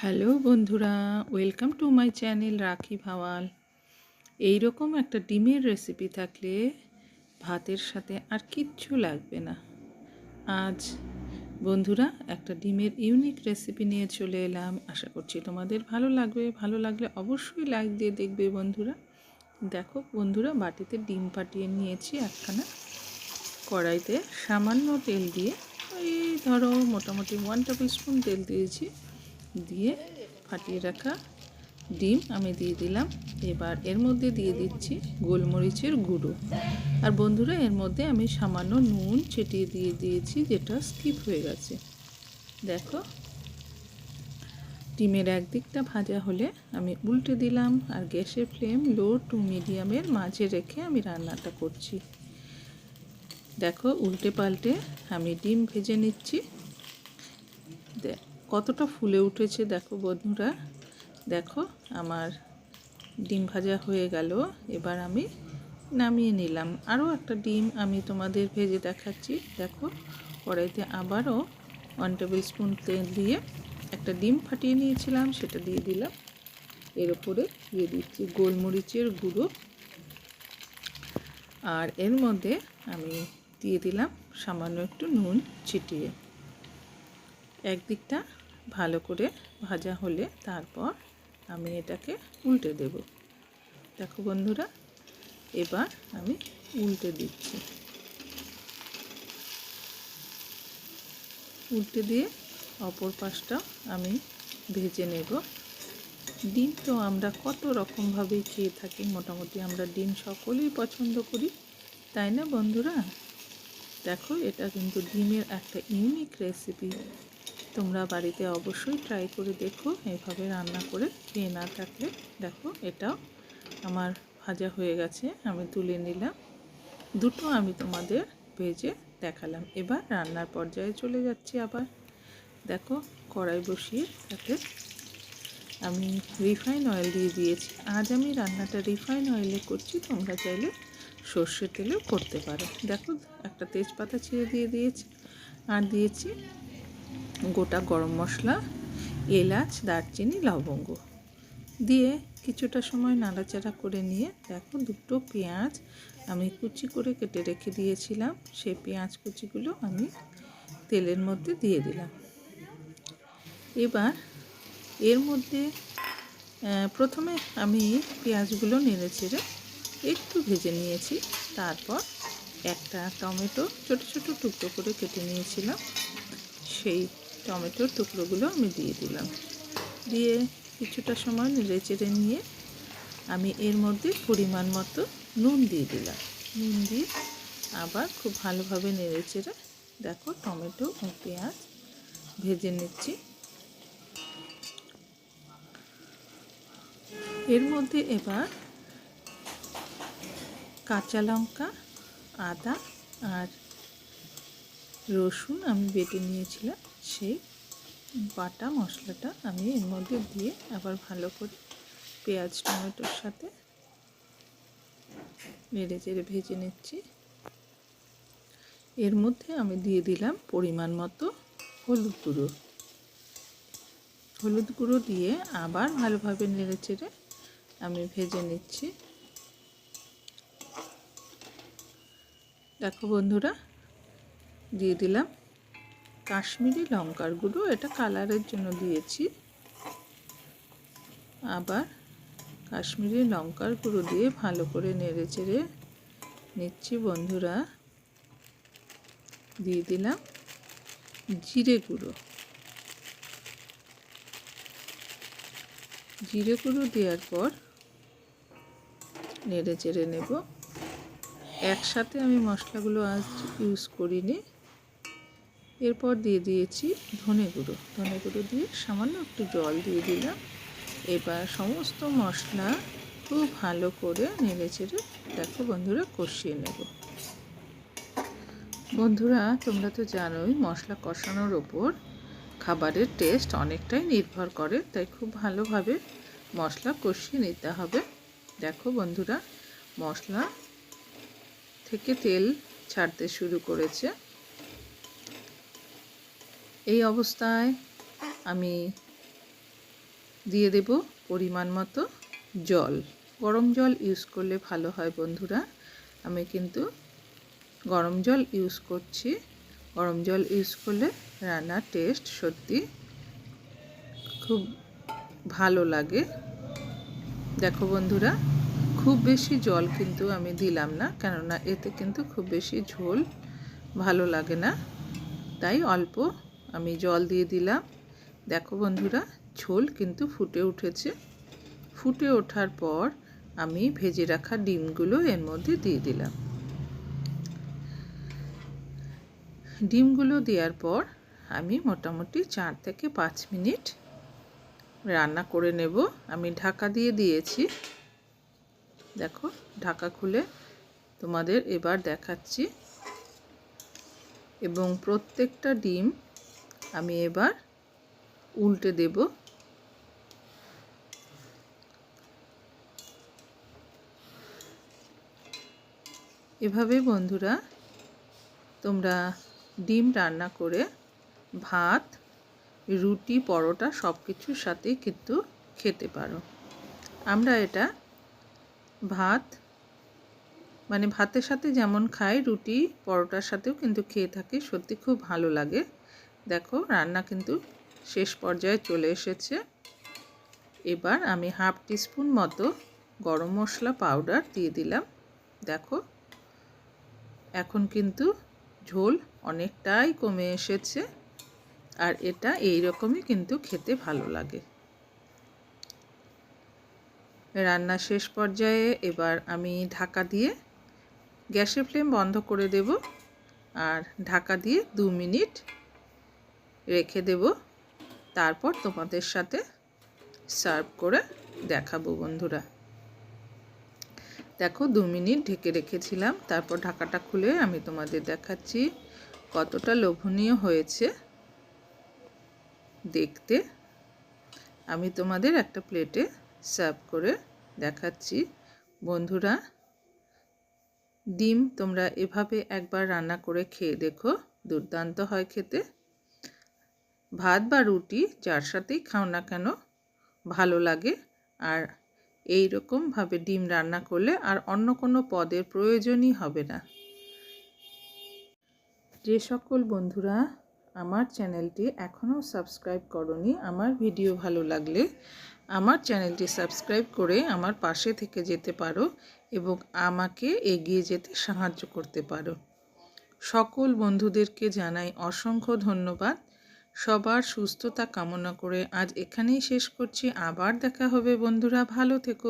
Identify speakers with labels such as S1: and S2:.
S1: Hello বন্ধুরা, welcome to my channel রাখি ভাওয়াল। এই রকম একটা ডিমের রেসিপি থাকলে ভাতের সাথে আর কিচ্ছু লাগবে না। আজ বন্ধুরা একটা ডিমের ইউনিক রেসিপি নিয়ে চলে এলাম। আশা করছি তোমাদের ভালো লাগবে। ভালো লাগলে অবশ্যই লাইক দিয়ে দেখবে বন্ধুরা। দেখো বন্ধুরা, বাটিতে ডিম পাটিয়ে নিয়েছি একখানা। কড়াইতে সামান্য তেল দিয়ে ওই ধরো মোটামুটি ওয়ান টেবিল স্পুন তেল দিয়েছি। দিয়ে ফাটিয়ে রাখা ডিম আমি দিয়ে দিলাম। এবার এর মধ্যে দিয়ে দিচ্ছি গোলমরিচের গুঁড়ো। আর বন্ধুরা, এর মধ্যে আমি সামান্য নুন ছিটিয়ে দিয়ে দিয়েছি, যেটা স্কিপ হয়ে গেছে। দেখো, ডিমের একদিকটা ভাজা হলে আমি উল্টে দিলাম, আর গ্যাসের ফ্লেম লো টু মিডিয়ামের মাঝে রেখে আমি রান্নাটা করছি। দেখো, উল্টে পাল্টে আমি ডিম ভেজে নিচ্ছি। কতটা ফুলে উঠেছে দেখো বন্ধুরা। দেখো আমার ডিম ভাজা হয়ে গেল, এবার আমি নামিয়ে নিলাম। আরও একটা ডিম আমি তোমাদের ভেজে দেখাচ্ছি। দেখো কড়াইতে আবারও ওয়ান টেবিল স্পুন তেল দিয়ে একটা ডিম ফাটিয়ে নিয়েছিলাম, সেটা দিয়ে দিলাম। এর ওপরে দিয়ে দিচ্ছি গোলমরিচের গুঁড়ো। আর এর মধ্যে আমি দিয়ে দিলাম সামান্য একটু নুন ছিটিয়ে। একদিকটা ভালো করে ভাজা হলে তারপর আমি এটাকে উল্টে দেব। দেখো বন্ধুরা, এবার আমি উল্টে দিচ্ছি। উল্টে দিয়ে অপর পাশটা আমি ভেজে নেব। ডিম তো আমরা কত রকমভাবেই খেয়ে থাকি, মোটামুটি আমরা ডিম সকলেই পছন্দ করি, তাই না বন্ধুরা? দেখো, এটা কিন্তু ডিমের একটা ইউনিক রেসিপি তোমরা বাড়িতে অবশ্যই ট্রাই করে দেখো, এভাবে রান্না করে খেয়ে না থাকলে। দেখো, এটাও আমার ভাজা হয়ে গেছে, আমি তুলে নিলাম। দুটো আমি তোমাদের ভেজে দেখালাম। এবার রান্নার পর্যায়ে চলে যাচ্ছি আবার। দেখো, কড়াই বসিয়ে তাতে আমি রিফাইন অয়েল দিয়ে দিয়েছি। আজ আমি রান্নাটা রিফাইন অয়েলে করছি, তোমরা চাইলে সর্ষের তেলেও করতে পারো। দেখো, একটা তেজপাতা ছিঁড়ে দিয়ে দিয়েছি। আর দিয়েছি গোটা গরম মশলা, এলাচ, দারচিনি, লবঙ্গ দিয়ে কিছুটা সময় নাড়াচাড়া করে নিয়ে দেখো দুটো পেঁয়াজ আমি কুচি করে কেটে রেখে দিয়েছিলাম। সেই পেঁয়াজ কুচিগুলো আমি তেলের মধ্যে দিয়ে দিলাম। এবার এর মধ্যে প্রথমে আমি পেঁয়াজগুলো নেড়ে চেড়ে একটু ভেজে নিয়েছি। তারপর একটা টমেটো ছোট ছোট টুকরো করে কেটে নিয়েছিলাম। সেই টমেটোর টুকরোগুলো আমি দিয়ে দিলাম। দিয়ে কিছুটা সময় নেড়ে চেড়ে নিয়ে আমি এর মধ্যে পরিমাণ মতো নুন দিয়ে দিলাম। নুন দিয়ে আবার খুব ভালোভাবে নেড়ে চেড়ে দেখো টমেটো ও পেঁয়াজ ভেজে নিচ্ছি। এর মধ্যে এবার কাঁচা লঙ্কা, আদা আর রসুন আমি বেটে নিয়েছিলাম। সেই বাটা মশলাটা আমি এর মধ্যে দিয়ে আবার ভালো করে পেঁয়াজ, টমেটোর সাথে নেড়ে চেড়ে ভেজে নিচ্ছি। এর মধ্যে আমি দিয়ে দিলাম পরিমাণ মতো হলুদ গুঁড়ো। হলুদ গুঁড়ো দিয়ে আবার ভালোভাবে নেড়ে চেড়ে আমি ভেজে নিচ্ছি। দেখো বন্ধুরা, দিয়ে দিলাম কাশ্মীরি লঙ্কার গুঁড়ো, এটা কালারের জন্য দিয়েছি। আবার কাশ্মীরি লঙ্কার গুঁড়ো দিয়ে ভালো করে নেড়ে চেড়ে নিচ্ছি বন্ধুরা। দিয়ে দিলাম জিরে গুঁড়ো। জিরে গুঁড়ো দেওয়ার পর নেড়ে চেড়ে নেব। একসাথে আমি মশলাগুলো আজ ইউজ করিনি। এরপর দিয়ে দিয়েছি ধনে গুঁড়ো। ধনে গুঁড়ো দিয়ে সামান্য একটু জল দিয়ে দিলাম। এবার সমস্ত মশলা খুব ভালো করে নেড়ে চেড়ে দেখো বন্ধুরা কষিয়ে নেব। বন্ধুরা, তোমরা তো জানোই মশলা কষানোর ওপর খাবারের টেস্ট অনেকটাই নির্ভর করে, তাই খুব ভালোভাবে মশলা কষিয়ে নিতে হবে। দেখো বন্ধুরা, মশলা থেকে তেল ছাড়তে শুরু করেছে। এই অবস্থায় আমি দিয়ে দেব পরিমাণ মতো জল। গরম জল ইউজ করলে ভালো হয় বন্ধুরা। আমি কিন্তু গরম জল ইউজ করছি। গরম জল ইউজ করলে রান্নার টেস্ট সত্যি খুব ভালো লাগে। দেখো বন্ধুরা, খুব বেশি জল কিন্তু আমি দিলাম না, কেননা এতে কিন্তু খুব বেশি ঝোল ভালো লাগে না। তাই অল্প আমি জল দিয়ে দিলাম। দেখো বন্ধুরা, ঝোল কিন্তু ফুটে উঠেছে। ফুটে ওঠার পর আমি ভেজে রাখা ডিমগুলো এর মধ্যে দিয়ে দিলাম। ডিমগুলো দেওয়ার পর আমি মোটামুটি চার থেকে পাঁচ মিনিট রান্না করে নেব। আমি ঢাকা দিয়ে দিয়েছি। দেখো, ঢাকা খুলে তোমাদের এবার দেখাচ্ছি। এবং প্রত্যেকটা ডিম আমি এবার উল্টে দেব। এভাবে বন্ধুরা তোমরা ডিম রান্না করে ভাত, রুটি, পরোটা সব কিছুর সাথেই কিন্তু খেতে পারো। আমরা এটা ভাত মানে ভাতের সাথে যেমন খাই, রুটি, পরোটার সাথেও কিন্তু খেয়ে থাকি, সত্যি খুব ভালো লাগে। দেখো রান্না কিন্তু শেষ পর্যায়ে চলে এসেছে। এবার আমি হাফ টিস্পুন মতো গরম মশলা পাউডার দিয়ে দিলাম। দেখো, এখন কিন্তু ঝোল অনেকটাই কমে এসেছে আর এটা এই রকমই কিন্তু খেতে ভালো লাগে। রান্না শেষ পর্যায়ে এবার আমি ঢাকা দিয়ে গ্যাসের ফ্লেম বন্ধ করে দেব আর ঢাকা দিয়ে দু মিনিট রেখে দেব। তারপর তোমাদের সাথে সার্ভ করে দেখাবো বন্ধুরা। দেখো, দু মিনিট ঢেকে রেখেছিলাম। তারপর ঢাকাটা খুলে আমি তোমাদের দেখাচ্ছি কতটা লোভনীয় হয়েছে। দেখতে আমি তোমাদের একটা প্লেটে সার্ভ করে দেখাচ্ছি। বন্ধুরা, ডিম তোমরা এভাবে একবার রান্না করে খেয়ে দেখো। দুর্দান্ত হয় খেতে। ভাত বা রুটি যার সাথেই খাও না কেন, ভালো লাগে। আর এই রকমভাবে ডিম রান্না করলে আর অন্য কোনো পদের প্রয়োজনই হবে না। যে সকল বন্ধুরা আমার চ্যানেলটি এখনও সাবস্ক্রাইব করনি, আমার ভিডিও ভালো লাগলে আমার চ্যানেলটি সাবস্ক্রাইব করে আমার পাশে থেকে যেতে পারো এবং আমাকে এগিয়ে যেতে সাহায্য করতে পারো। সকল বন্ধুদেরকে জানাই অসংখ্য ধন্যবাদ। সবার সুস্থতা কামনা করে আজ এখানেই শেষ করছি। আবার দেখা হবে বন্ধুরা ভালো থেকো।